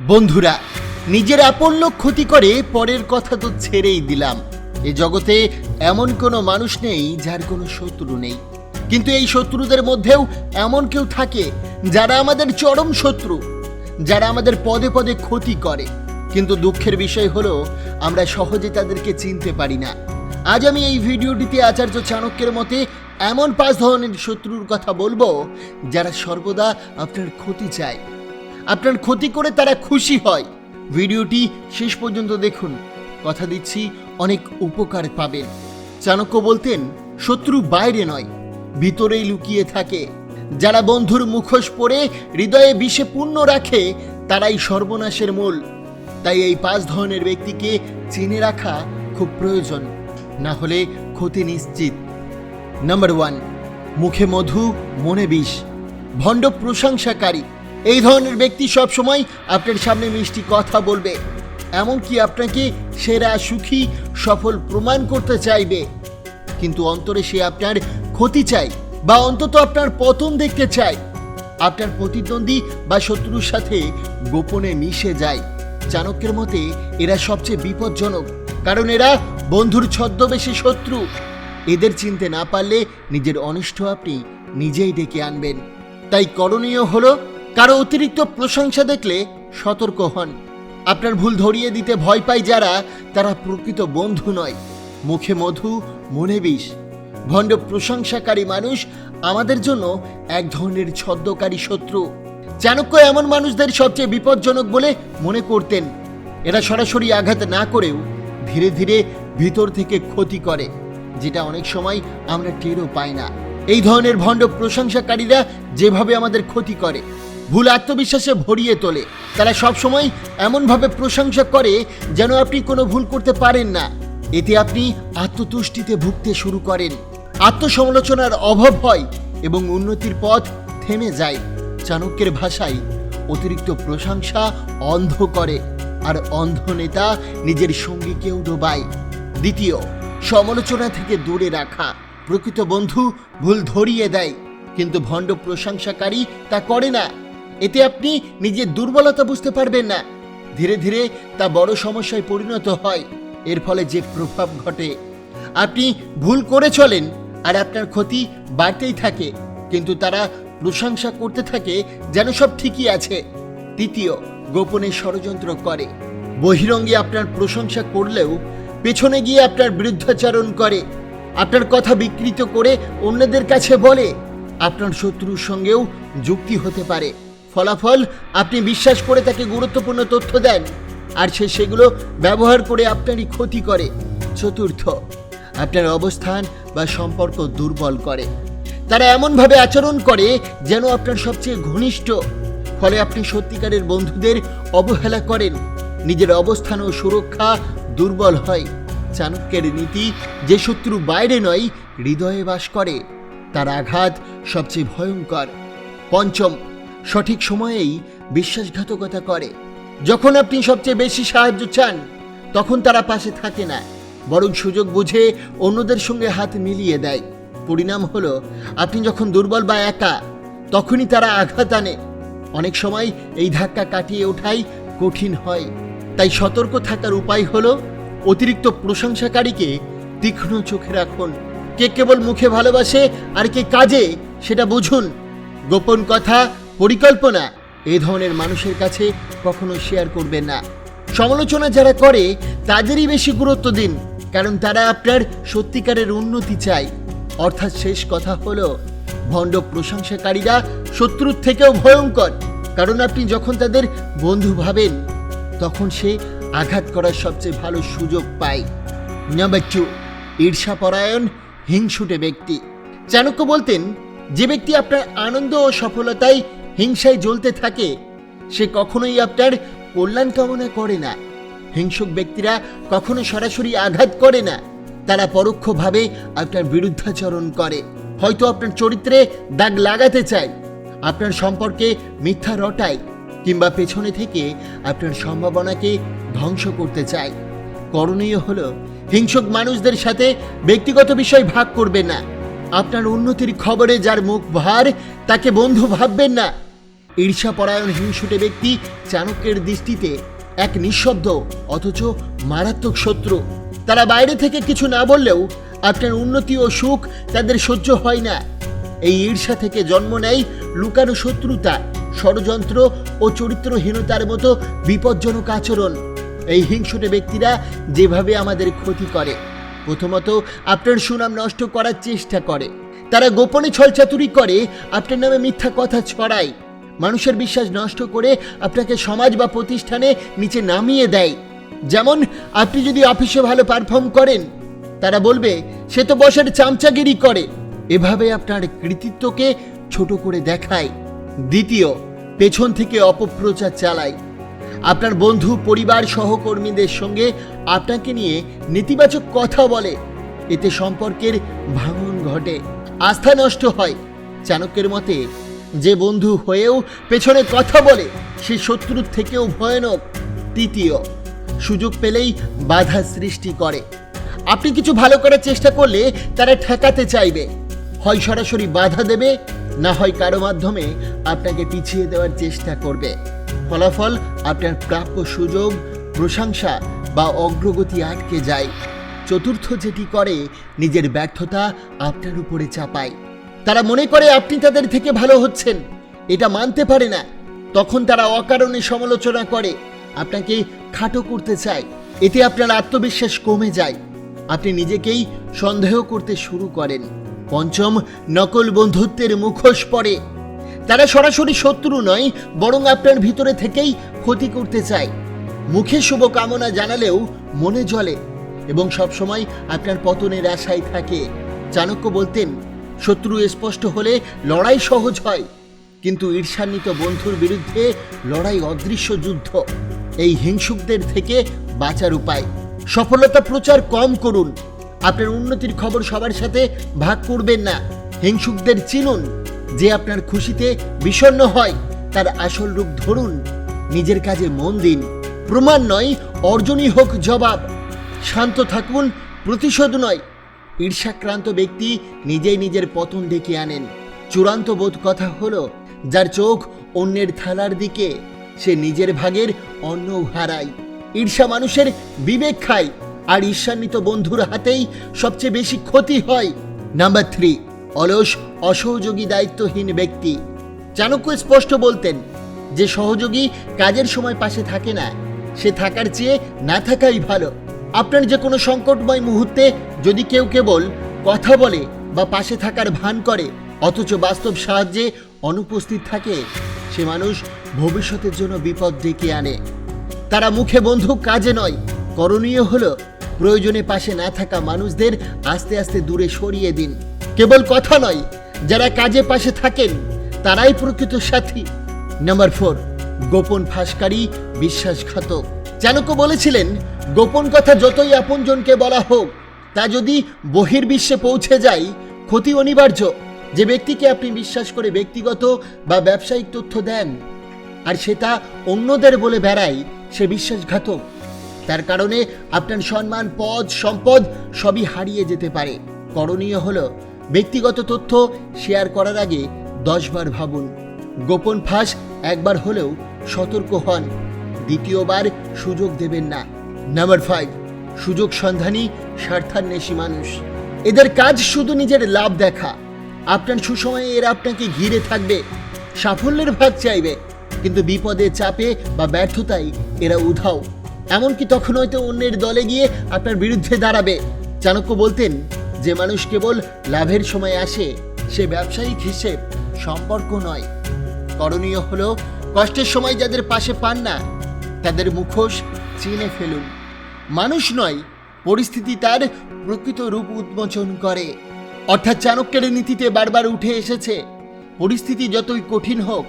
বন্ধুরা, নিজের আপন লোক ক্ষতি করে পরের কথা তো ছেড়েই দিলাম। এ জগতে এমন কোনো মানুষ নেই যার কোনো শত্রু নেই। কিন্তু এই শত্রুদের মধ্যেও এমন কেউ থাকে যারা আমাদের চরম শত্রু, যারা আমাদের পদে পদে ক্ষতি করে। কিন্তু দুঃখের বিষয় হলো, আমরা সহজে তাদেরকে চিনতে পারি না। আজ আমি এই ভিডিওটিতে আচার্য চাণক্যের মতে এমন পাঁচ ধরনের শত্রুর কথা বলব যারা সর্বদা আপনার ক্ষতি চায়। আপনার ক্ষতি করে তারা খুশি হয়। ভিডিওটি শেষ পর্যন্ত দেখুন। কথা দিচ্ছি, অনেক উপকার পাবেন। চাণক্য বলতেন, শত্রু বাইরে নয়, ভিতরেই লুকিয়ে থাকে। যারা বন্ধুর মুখোশ পরে হৃদয়ে বিষে পূর্ণ রাখে, তারাই সর্বনাশের মূল। তাই এই পাঁচ ধরনের ব্যক্তিকে চিনে রাখা খুব প্রয়োজন, না হলে ক্ষতি নিশ্চিত। নাম্বার ওয়ান, মুখে মধু, মনে বিষ। ভণ্ড প্রশংসাকারী। এই ধরনের ব্যক্তি সবসময় আপনার সামনে মিষ্টি কথা বলবে। এমনকি আপনাকে সেরা সুখী, সফল প্রমাণ করতে চাইবে। কিন্তু অন্তরে সে আপনার ক্ষতি চায় বা অন্তত আপনার পতন দেখতে চায়। আপনার প্রতিদ্বন্দ্বী বা শত্রুর সাথে গোপনে মিশে যায়। চাণক্যের মতে, এরা সবচেয়ে বিপজ্জনক, কারণ এরা বন্ধুর ছদ্মবেশে শত্রু। এদের চিনতে না পারলে নিজের অনিষ্ট আপনি নিজেই ডেকে আনবেন। তাই করণীয় হলো কারও অতিরিক্ত প্রশংসা দেখলে সতর্ক হন। আপনার ভুল ধরিয়ে দিতে ভয় পায় যারা, তারা প্রকৃত বন্ধু নয়। মুখে মধু, মনে বিষ। ভণ্ড প্রশংসাকারী মানুষ আমাদের জন্য এক ধরনের ছদ্মকারী শত্রু। চাণক্য এমন মানুষদের সবচেয়ে বিপজ্জনক বলে মনে করতেন। এরা সরাসরি আঘাত না করেও ধীরে ধীরে ভিতর থেকে ক্ষতি করে, যেটা অনেক সময় আমরা টেরও পাই না। এই ধরনের ভণ্ড প্রশংসাকারীরা যেভাবে আমাদের ক্ষতি করে ভুল আত্মবিশ্বাসে ভরিয়ে তোলে। তারা সবসময় এমনভাবে প্রশংসা করে যেন আপনি কোনো ভুল করতে পারেন না। এতে আপনি আত্মতুষ্টিতে ভুগতে শুরু করেন। আত্মসমালোচনার অভাব হয় এবং উন্নতির পথ থেমে যায়। চাণক্যের ভাষায় অতিরিক্ত প্রশংসা অন্ধ করে আর অন্ধ নেতা নিজের সঙ্গীকেও ডোবায়। দ্বিতীয়, সমালোচনা থেকে দূরে রাখা। প্রকৃত বন্ধু ভুল ধরিয়ে দেয়, কিন্তু ভণ্ড প্রশংসাকারী তা করে না। এতে আপনি নিজের দুর্বলতা বুঝতে পারবেন না। ধীরে ধীরে তা বড় সমস্যায় পরিণত হয়। এর ফলে যে প্রভাব ঘটে, আপনি ভুল করে চলেন আর আপনার ক্ষতি বাড়তেই থাকে। কিন্তু তারা প্রশংসা করতে থাকে যেন সব ঠিকই আছে। তৃতীয়, গোপনে ষড়যন্ত্র করে। বহিরঙ্গে আপনার প্রশংসা করলেও পেছনে গিয়ে আপনার বিরুদ্ধাচরণ করে। আপনার কথা বিকৃত করে অন্যদের কাছে বলে। আপনার শত্রুর সঙ্গেও যুক্তি হতে পারে। ফলাফল আপনি বিশ্বাস করে তাকে গুরুত্বপূর্ণ তথ্য দেন। আর সে সেগুলো ব্যবহার করে আপনারই ক্ষতি করে। চতুর্থ, আপনার অবস্থান বা সম্পর্ক দুর্বল করে। তারা এমনভাবে আচরণ করে যেন আপনার সবচেয়ে ঘনিষ্ঠ। ফলে আপনি সত্যিকারের বন্ধুদের অবহেলা করেন। নিজের অবস্থান ও সুরক্ষা দুর্বল হয়। চাণক্যের নীতি যে শত্রু বাইরে নয়, হৃদয়ে বাস করে। তার আঘাত সবচেয়ে ভয়ঙ্কর। পঞ্চম সঠিক সময়েই বিশ্বাসঘাতকতা করে। যখন আপনি সবচেয়ে বেশি সাহায্য চান, তখন তারা পাশে থাকে না, বরং সুযোগ বুঝে অন্যদের সঙ্গে হাত মিলিয়ে দেয়। পরিণাম হলো, আপনি যখন দুর্বল বা একা, তখনই তারা আঘাত আনে। অনেক সময় এই ধাক্কা কাটিয়ে ওঠাই কঠিন হয়। তাই সতর্ক থাকার উপায় হলো, অতিরিক্ত প্রশংসাকারীকে তীক্ষ্ণ চোখে রাখুন। কে কেবল মুখে ভালোবাসে আর কে কাজে, সেটা বুঝুন। গোপন কথা পরিকল্পনা। এই ধরনের মানুষের কাছে কখনো শেয়ার করবেন না। সমালোচনা যারা করে, তাদেরই বেশি গুরুত্ব দিন, কারণ তারা আপনার সত্যিকারের উন্নতি চায়। অর্থাৎ শেষ কথা হলো, ভণ্ড প্রশংসাকারীরা শত্রুর থেকেও ভয়ঙ্কর, কারণ আপনি যখন তাদের বন্ধু ভাবেন, তখন সে আঘাত করার সবচেয়ে ভালো সুযোগ পায়। নাম্বার টু ঈর্ষাপরায়ণ হিংসুটে ব্যক্তি। চাণক্য বলতেন, যে ব্যক্তি আপনার আনন্দ ও সফলতায় হিংসায় জ্বলতে থাকে, সে কখনোই আপনার কল্যাণ কামনা করে না। হিংসুক ব্যক্তিরা কখনো সরাসরি আঘাত করে না। তারা পরোক্ষভাবে আপনার বিরুদ্ধাচরণ করে। হয়তো আপনার চরিত্রে দাগ লাগাতে চায়, আপনার সম্পর্কে মিথ্যা রটায়, কিংবা পেছনে থেকে আপনার সম্ভাবনাকে ধ্বংস করতে চায়। করণীয় হলো, হিংসুক মানুষদের সাথে ব্যক্তিগত বিষয় ভাগ করবেন না। আপনার উন্নতির খবরে যার মুখ ভার, তাকে বন্ধু ভাববেন না। ঈর্ষাপরায়ণ হিংসুটে ব্যক্তি চাণক্যের দৃষ্টিতে এক নিঃশব্দ, অথচ মারাত্মক শত্রু। তারা বাইরে থেকে কিছু না বললেও আপনার উন্নতি ও সুখ তাদের সহ্য হয় না। এই ঈর্ষা থেকে জন্ম নেয় লুকানো শত্রুতা, ষড়যন্ত্র ও চরিত্রহীনতার মতো বিপজ্জনক আচরণ। এই হিংসুটে ব্যক্তিরা যেভাবে আমাদের ক্ষতি করে, প্রথমত আপনার সুনাম নষ্ট করার চেষ্টা করে। তারা গোপনে ছলচাতুরি করে, আপনার নামে মিথ্যা কথা ছড়ায়। মানুষের বিশ্বাস নষ্ট করে আপনাকে সমাজ বা প্রতিষ্ঠানে নিচে নামিয়ে দেয়। যেমন, আপনি যদি অফিসে ভালো পারফর্ম করেন, তারা বলবে, সে তো বসের চামচাগিরি করে। এভাবে আপনার কৃতিত্বকে ছোট করে দেখায়। দ্বিতীয়, পেছন থেকে অপপ্রচার চালায়। আপনার বন্ধু, পরিবার, সহকর্মীদের সঙ্গে আপনাকে নিয়ে নেতিবাচক কথা বলে। এতে সম্পর্কের ভাঙন ঘটে। আস্থা নষ্ট হয়। চাণক্যের মতে যে বন্ধু হয়েও পেছনে কথা বলে, সে শত্রুর থেকেও ভয়ানক। তৃতীয়, সুযোগ পেলেই বাধা সৃষ্টি করে। আপনি কিছু ভালো করার চেষ্টা করলে তারা ঠেকাতে চাইবে। হয় সরাসরি বাধা দেবে, না হয় কারও মাধ্যমে আপনাকে পিছিয়ে দেওয়ার চেষ্টা করবে। ফলাফল আপনার প্রাপ্য সুযোগ, প্রশংসা বা অগ্রগতি আটকে যায়। চতুর্থ যেটি করে, নিজের ব্যর্থতা আপনার উপরে চাপায়। তারা মনে করে আপনি তাদের থেকে ভালো হচ্ছেন। এটা মানতে পারে না। তখন তারা অকারণে সমালোচনা করে, আপনাকে খাটো করতে চায়। এতে আপনার আত্মবিশ্বাস কমে যায়। আপনি নিজেকেই সন্দেহ করতে শুরু করেন। পঞ্চম নকল বন্ধুত্বের মুখোশ পড়ে। তারা সরাসরি শত্রু নয়, বরং আপনার ভিতরে থেকেই ক্ষতি করতে চায়। মুখে শুভকামনা জানালেও মনে জ্বলে এবং সবসময় আপনার পতনের আশায় থাকে। চাণক্য বলতেন শত্রু স্পষ্ট হলে লড়াই সহজ হয়। কিন্তু ঈর্ষান্বিত বন্ধুর বিরুদ্ধে লড়াই অদৃশ্য যুদ্ধ। এই হিংসুকদের থেকে বাঁচার উপায়। সফলতা প্রচার কম করুন। আপনার উন্নতির খবর সবার সাথে ভাগ করবেন না। হিংসুকদের চিনুন। যে আপনার খুশিতে বিষণ্ণ হয়, তার আসল রূপ ধরুন। নিজের কাজে মন দিন। প্রমাণ নয়, অর্জনই হোক জবাব। শান্ত থাকুন, প্রতিশোধ নয়। ঈর্ষাক্রান্ত ব্যক্তি নিজেই নিজের পতন ডেকে আনেন। চূড়ান্ত বোধ কথা হলো, যার চোখ অন্যের থালার দিকে, সে নিজের ভাগের অন্ন হারায়। ঈর্ষা মানুষের বিবেক খায়, আর ঈর্ষান্বিত বন্ধুর হাতেই সবচেয়ে বেশি ক্ষতি হয়। নাম্বার থ্রি, অলস, অসহযোগী, দায়িত্বহীন ব্যক্তি। চাণক্য স্পষ্ট বলতেন, যে সহযোগী কাজের সময় পাশে থাকে না, সে থাকার চেয়ে না থাকাই ভালো। আপনার যে কোনো সংকটময় মুহূর্তে যদি কেউ কেবল কথা বলে বা পাশে থাকার ভান করে, অথচ বাস্তব সাহায্যে অনুপস্থিত থাকে, সে মানুষ ভবিষ্যতের জন্য বিপদ ডেকে আনে। তারা মুখে বন্ধু কাজে নয়, করণীয় হলো প্রয়োজনে পাশে না থাকা মানুষদের আস্তে আস্তে দূরে সরিয়ে দিন। কেবল কথা নয়, যারা কাজে পাশে থাকেন, তারাই প্রকৃত সাথী। নাম্বার ফোর, গোপন ফাঁসকারী, বিশ্বাসঘাতক। চাণক্য বলেছিলেন, গোপন কথা যতই আপনজনকে বলা হোক, তা যদি বহির্বিশ্বে পৌঁছে যায়, ক্ষতি অনিবার্য। যে ব্যক্তিকে আপনি বিশ্বাস করে ব্যক্তিগত বা ব্যবসায়িক তথ্য দেন, আর সেটা অন্যদের বলে বেড়ায়, সে বিশ্বাসঘাতক। তার কারণে আপনার সম্মান, পদ, সম্পদ সবই হারিয়ে যেতে পারে। করণীয় হলো, ব্যক্তিগত তথ্য শেয়ার করার আগে দশবার ভাবুন। গোপন ফাঁস একবার হলেও সতর্ক হন। দ্বিতীয়বার সুযোগ দেবেন না। নাম্বার ফাইভ সুযোগ সন্ধানী স্বার্থান্বেষী মানুষ। এদের কাজ শুধু নিজের লাভ দেখা। আপনার সুসময়ে এরা আপনাকে ঘিরে থাকবে, সাফল্যের ভাগ চাইবে, কিন্তু বিপদে চাপে বা ব্যর্থতায় এরা উধাও। এমনকি তখন হয়তো অন্যের দলে গিয়ে আপনার বিরুদ্ধে দাঁড়াবে। চাণক্য বলতেন, যে মানুষ কেবল লাভের সময় আসে, সে ব্যবসায়িক হিসেব, সম্পর্ক নয়। করণীয় হলো কষ্টের সময় যাদের পাশে পান না তাদের মুখোশ চিনে ফেলুন। মানুষ নয়, পরিস্থিতি তার প্রকৃত রূপ উন্মোচন করে। অর্থাৎ চাণক্যের নীতিতে বারবার উঠে এসেছে, পরিস্থিতি যতই কঠিন হোক,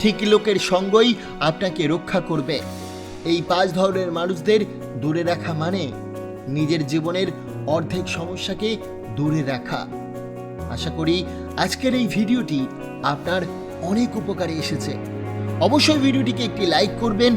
ঠিক লোকের সঙ্গই আপনাকে রক্ষা করবে। এই পাঁচ ধরনের মানুষদের দূরে রাখা মানে নিজের জীবনের অর্ধেক সমস্যাকে দূরে রাখা। আশা করি আজকের এই ভিডিওটি আপনার অনেক উপকারে এসেছে। অবশ্যই ভিডিওটিকে একটি লাইক করবেন